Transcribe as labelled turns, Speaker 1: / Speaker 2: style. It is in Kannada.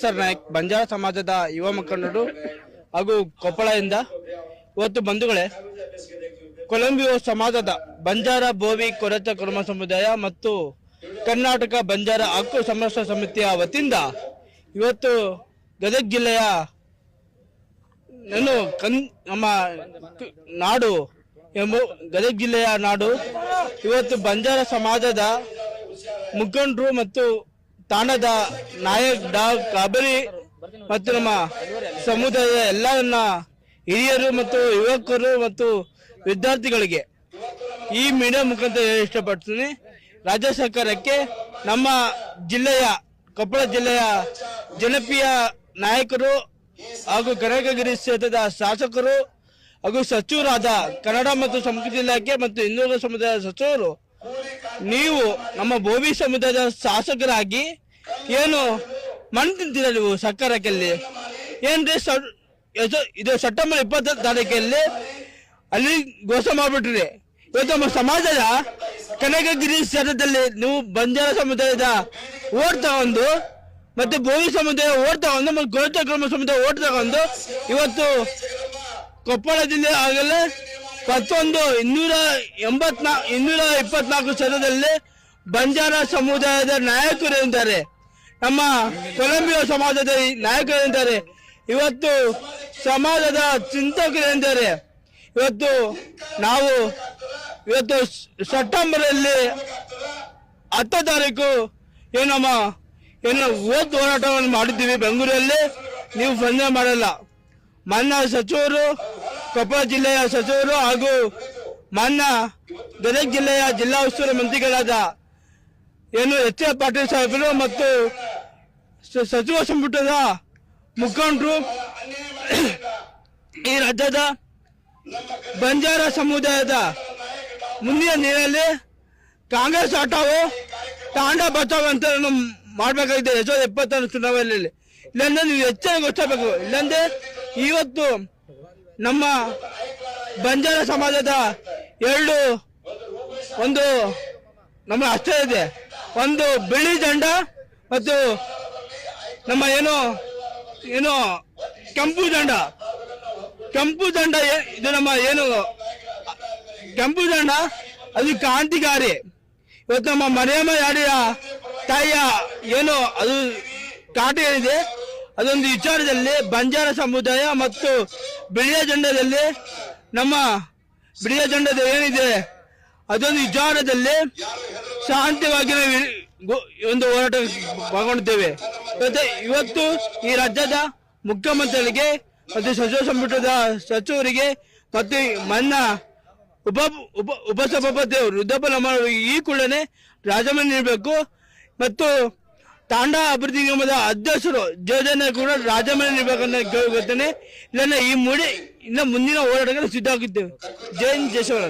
Speaker 1: ಸರ್, ನಾಯಕ್, ಬಂಜಾರ ಸಮಾಜದ ಯುವ ಮುಖಂಡರು ಹಾಗೂ ಕೊಪ್ಪಳದಿಂದ ಇವತ್ತು ಬಂಧುಗಳೇ, ಕೊಲಂಬಿಯೋ ಸಮಾಜದ ಬಂಜಾರ ಬೋವಿ ಕೊರತ ಕುರುಮ ಸಮುದಾಯ ಮತ್ತು ಕರ್ನಾಟಕ ಬಂಜಾರ ಹಕ್ಕು ಸಂರಕ್ಷಣಾ ಸಮಿತಿಯ ವತಿಯಿಂದ ಇವತ್ತು ಗದಗ ಜಿಲ್ಲೆಯ ಕನ್ ನಮ್ಮ ನಾಡು ಎಂಬ ಗದಗ ಜಿಲ್ಲೆಯ ನಾಡು. ಇವತ್ತು ಬಂಜಾರ ಸಮಾಜದ ಮುಖಂಡರು ಮತ್ತು ತಾಣದ ನಾಯಕ್ ಡಾ. ಕಾಬರಿ ಮತ್ತು ನಮ್ಮ ಸಮುದಾಯದ ಎಲ್ಲರನ್ನ ಹಿರಿಯರು ಮತ್ತು ಯುವಕರು ಮತ್ತು ವಿದ್ಯಾರ್ಥಿಗಳಿಗೆ ಈ ಮೀಡಿಯಾ ಮುಖಾಂತರ ಇಷ್ಟಪಡ್ತೀನಿ. ರಾಜ್ಯ ಸರ್ಕಾರಕ್ಕೆ ನಮ್ಮ ಜಿಲ್ಲೆಯ, ಕೊಪ್ಪಳ ಜಿಲ್ಲೆಯ ಜನಪ್ರಿಯ ನಾಯಕರು ಹಾಗೂ ಕನಕಗಿರಿ ಕ್ಷೇತ್ರದ ಶಾಸಕರು ಹಾಗೂ ಸಚಿವರಾದ ಕನ್ನಡ ಮತ್ತು ಸಂಸ್ಕೃತಿ ಇಲಾಖೆ ಮತ್ತು ಹಿಂದೂ ಸಮುದಾಯದ ಸಚಿವರು, ನೀವು ನಮ್ಮ ಭೋವಿ ಸಮುದಾಯದ ಶಾಸಕರಾಗಿ ಏನು ಮಣ್ಣು ತಿಂತೀರ ನೀವು ಸರ್ಕಾರಕ್ಕೆ ಏನ್ರಿ ಇದು- ಸೆಪ್ಟೆಂಬರ್ ಇಪ್ಪತ್ತ ತಾರೀಕಲ್ಲಿ ಅಲ್ಲಿ ಘೋಷ ಮಾಡ್ಬಿಟ್ರಿ. ಇವತ್ತು ನಮ್ಮ ಸಮಾಜದ ಕನಕಗಿರಿ ಕ್ಷೇತ್ರದಲ್ಲಿ ನೀವು ಬಂಜಾರ ಸಮುದಾಯದ ಓಟ್ ತಗೊಂಡು ಮತ್ತೆ ಭೋವಿ ಸಮುದಾಯ ಓಟ್ ತಗೊಂಡು ಮತ್ತೆ ಗೋಚ ಕ್ರಮ ಸಮುದಾಯ ಓಟ್ ತಗೊಂಡು ಇವತ್ತು ಕೊಪ್ಪಳ ಜಿಲ್ಲೆ ಆಗಲೇ ಮತ್ತೊಂದು ಇನ್ನೂರ ಎಂಬತ್ನಾ, ಇನ್ನೂರ ಇಪ್ಪತ್ನಾಲ್ಕು ಕ್ಷೇತ್ರದಲ್ಲಿ ಬಂಜಾರ ಸಮುದಾಯದ ನಾಯಕರು ಇದ್ದಾರೆ ನಮ್ಮ ಕೊಲಂಬಿಯೋ ಸಮಾಜದ ಈ ನಾಯಕರು ಇದ್ದಾರೆ ಇವತ್ತು ಸಮಾಜದ ಚಿಂತಕರು ಎಂದರೆ ಇವತ್ತು ನಾವು ಇವತ್ತು ಸೆಪ್ಟೆಂಬರ್ ಅಲ್ಲಿ ಹತ್ತು ತಾರೀಕು ಏನಮ್ಮ ಏನು ಓದ್ ಹೋರಾಟವನ್ನು ಮಾಡಿದ್ದೀವಿ ಬೆಂಗಳೂರಲ್ಲಿ, ನೀವು ಸ್ಪಂದನೆ ಮಾಡಲ್ಲ. ಮಾನ್ಯ ಸಚಿವರು, ಕೊಪ್ಪಳ ಜಿಲ್ಲೆಯ ಸಚಿವರು ಹಾಗೂ ಮಾನ್ಯ ಗದಗ ಜಿಲ್ಲೆಯ ಜಿಲ್ಲಾ ಉಸ್ತುವಾರಿ ಮಂತ್ರಿಗಳಾದ ಏನು ಎಚ್ ಎ ಪಾಟೀಲ್ ಸಾಹೇಬರು ಮತ್ತು ಸಚಿವ ಸಂಪುಟದ ಮುಖಂಡರು ಈ ರಾಜ್ಯದ ಬಂಜಾರ ಸಮುದಾಯದ ಮುಂದಿನ ದಿನದಲ್ಲಿ ಕಾಂಗ್ರೆಸ್ ಆಟವು ತಾಂಡ ಬಚಾವ್ ಅಂತ ಮಾಡಬೇಕಾಗಿದೆ. ಎರಡ್ ಸಾವಿರದ ಇಪ್ಪತ್ತಾರು ಚುನಾವಣೆಯಲ್ಲಿ. ಇಲ್ಲಾಂದ್ರೆ ನೀವು ಹೆಚ್ಚಾಗಿ ಗೊತ್ತಾಗಬೇಕು ಇಲ್ಲಾಂದ್ರೆ ಇವತ್ತು ನಮ್ಮ ಬಂಜಾರ ಸಮಾಜದ ಎರಡು ಒಂದು ನಮ್ಮ ಅಷ್ಟೇ ಇದೆ. ಒಂದು ಬಿಳಿ ದಂಡ ಮತ್ತು ನಮ್ಮ ಏನು ಏನು ಕೆಂಪು ದಂಡ ಕೆಂಪು ದಂಡ ಇದು ನಮ್ಮ ಏನು, ಕೆಂಪು ಜಂಡ, ಅದು ಕ್ರಾಂತಿಕಾರಿ. ಇವತ್ತು ನಮ್ಮ ಮರಿಯಮ್ಮ ಯಾಡಿಯ ತಾಯಿಯ ಏನು, ಅದು ಕಾಟ ಏನಿದೆ ಅದೊಂದು ವಿಚಾರದಲ್ಲಿ ಬಂಜಾರ ಸಮುದಾಯ ಮತ್ತು ಬಿಳಿಯ ಜಂಡದಲ್ಲಿ ನಮ್ಮ ಬಿಳಿಯ ಜಂಡದ ಏನಿದೆ, ಅದೊಂದು ವಿಚಾರದಲ್ಲಿ ಶಾಂತಿವಾಗಿ ಒಂದು ಹೋರಾಟ ಪಾಲ್ಗೊಂಡಿದ್ದೇವೆ ಮತ್ತೆ ಇವತ್ತು ಈ ರಾಜ್ಯದ ಮುಖ್ಯಮಂತ್ರಿಗಳಿಗೆ ಮತ್ತು ಸಚಿವ ಸಂಪುಟದ ಸಚಿವರಿಗೆ ಮತ್ತು ಮನ್ನ ಉಪ ಉಪ ಉಪಸಭಾಪತಿ ನಮ್ಮ ಈ ಕೂಡಲೇ ರಾಜೀನಾಮೆ ನೀಡಬೇಕು. ಮತ್ತು ತಾಂಡ ಅಭಿವೃದ್ಧಿ ನಿಗಮದ ಅಧ್ಯಕ್ಷರು ಯೋಜನೆ ಕೂಡ ರಾಜೀನಾಮೆ ನೀಡಬೇಕನ್ನ ಕೇಳಿಕೊಳ್ತೇನೆ ಇಲ್ಲ ಈ ಮೂಡಿ ಇನ್ನು ಮುಂದಿನ ಹೋರಾಟಕ್ಕೆ ಸಿದ್ಧ ಆಗುತ್ತೇವೆ ಜೈ ಹಿಂದ್, ಜೈ ಶಿವರಾಜ್.